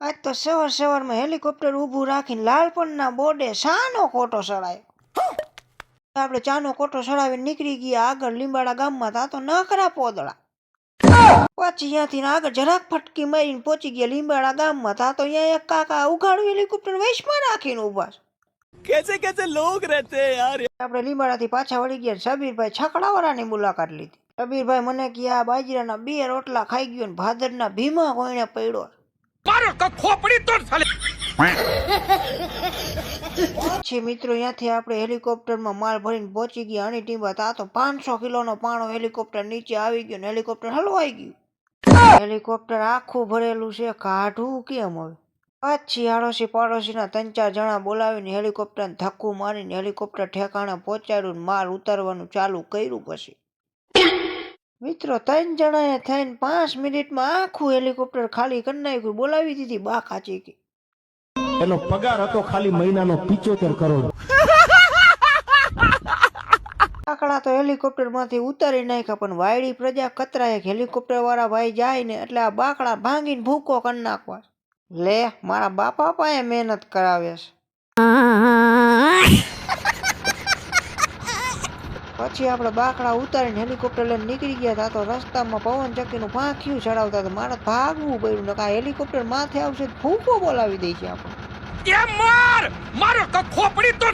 આજ તો સવાર સવારમાં હેલિકોપ્ટર ઊભું રાખીને લાલપણના બોર્ડે શાનો કોટો સળાયો આપણે ચાનો કોટો સળાવીને નીકળી ગયા આગળ લીંબાડા ગામમાં તા તો નખરા પોદળા. પછી ત્યાંથી આગળ જરાક ફટકી મારીને પહોંચી ગયા લીંબાડા ગામમાં તા તો અહીંયા એક કાકા ઉઘાડું હેલિકોપ્ટર વેશમાં રાખીને ઊભા કેસે કેસે લોગ રહેતે યાર. આપણે લીંબાડાથી પાછા વળી ગયા સબીરભાઈ છકડાવાળાની મુલાકાત લીધી. સબીરભાઈ મને કહ્યા બાજરાના બે રોટલા ખાઈ ગયો ને ભાદરના ભીમા કોઈને પડ્યો મારો છે મિત્રો ત્યાંથી આપણે હેલિકોપ્ટરમાં માલ ભરીને પહોંચી ગયા. અને ટીમ હતા તો પાંચસો કિલોનો પાણો હેલિકોપ્ટર નીચે આવી ગયો ને હેલિકોપ્ટર હલવાઈ ગયું. હેલિકોપ્ટર આખું ભરેલું છે, કાઢવું કેમ હવે? પછી આડોશી પાડોશીના ત્રણ ચાર જણા બોલાવીને હેલિકોપ્ટરને ધક્કું મારીને હેલિકોપ્ટર ઠેકાણે પહોંચાડ્યું માલ ઉતારવાનું ચાલુ કર્યું પછી. મિત્રો ત્રણ જણાએ થઈને પાંચ મિનિટમાં આખું હેલિકોપ્ટર ખાલી કરી નાખ્યું. બોલાવી દીધી બા કાચી કે એનો પગાર હતો ખાલી મહિનાનો પિચોતેર કરોડ. આકડા તો હેલિકોપ્ટરમાંથી ઉતારી નાખ્યા પણ વાયડી પ્રજા કતરાય હેલિકોપ્ટર વાળા ભાઈ જાય ને એટલે આ બાકડા ભાંગીને ભૂકો કરી નાખવા. લે મારા બાપા પાસે મહેનત કરાવે છે. પછી આપણે બાકડા ઉતારીને હેલિકોપ્ટર લઈને નીકળી ગયા હતા તો રસ્તામાં પવન ચક્કીનું પાંખ્યું ચડાવતા હતા મારે ભાગવું પડ્યું નકા હેલિકોપ્ટર માથે આવશે ભૂકો બોલાવી દે આપણે. એ માર! મારો તો ખોપડી તો